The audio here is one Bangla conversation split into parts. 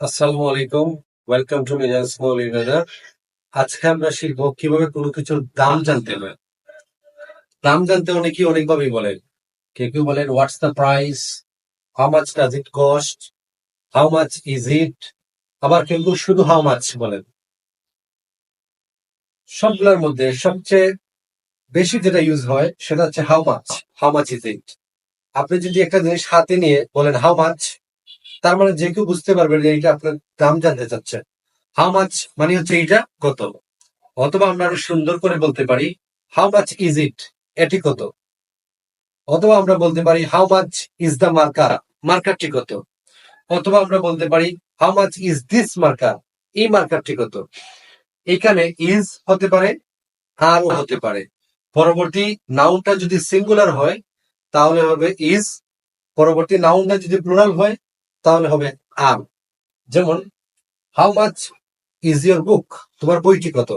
আসসালামু আলাইকুম। Welcome to Mizan small investor আজকে আমরা শিখব কীভাবে কোনো কিছুর দাম জানতে হবে দাম জানতে অনেকেই অনেকভাবেই বলেন। কেউ কেউ বলেন what's the price how much does it cost how much is it আবার কেউ কেউ শুধু হাউ মাচ বলেন। সবগুলোর মধ্যে সবচেয়ে বেশি যেটা ইউজ হয়, সেটা হচ্ছে how much how much is it আপনি যদি একটা জিনিস হাতে নিয়ে বলেন হাউ মাচ তার মানে যে কেউ বুঝতে পারবে যে এটা আপনার দাম জানতে চাচ্ছেন হাউ মাচ মানে হচ্ছে এটা কত? অথবা আমরা আরও সুন্দর করে বলতে পারি হাউ মাচ ইজ ইট এটি কত? অথবা আমরা বলতে পারি how much is the marker মার্কারটি কত? অথবা আমরা বলতে পারি how much is this marker এই মার্কারটি কত? এখানে ইজ হতে পারে আরও হতে পারে। পরবর্তী নাউনটা যদি সিঙ্গুলার হয়, তাহলে হবে ইজ পরবর্তী নাউনটা যদি প্লুরাল হয় তাহলে হবে আর যেমন how much is your book তোমার বইটি কত?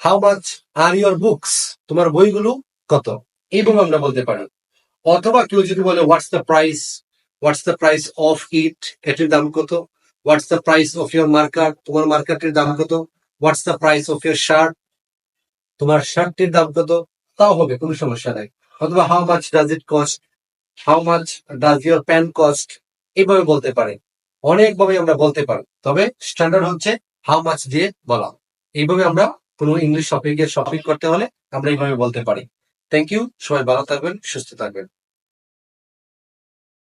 How much are your books তোমার বইগুলো কত? এবং আমরা বলতে পারি। অথবা কেউ যদি বলে what's the price what's the price of it এটির দাম কত? What's the price of your marker তোমার মার্কারটির দাম কত? What's the price of your shirt তোমার শার্টটির দাম কত? তাও হবে, কোনো সমস্যা নাই। অথবা how much does it cost how much does your pen cost এইভাবে বলতে পারে। অনেকভাবে আমরা বলতে পারি তবে স্ট্যান্ডার্ড হচ্ছে হাউ মাচ দিয়ে বলা। এইভাবে আমরা কোনো ইংলিশ শপিং এর শপিং করতে হলে আমরা এইভাবে বলতে পারি। থ্যাংক ইউ সবাই ভালো থাকবেন, সুস্থ থাকবেন।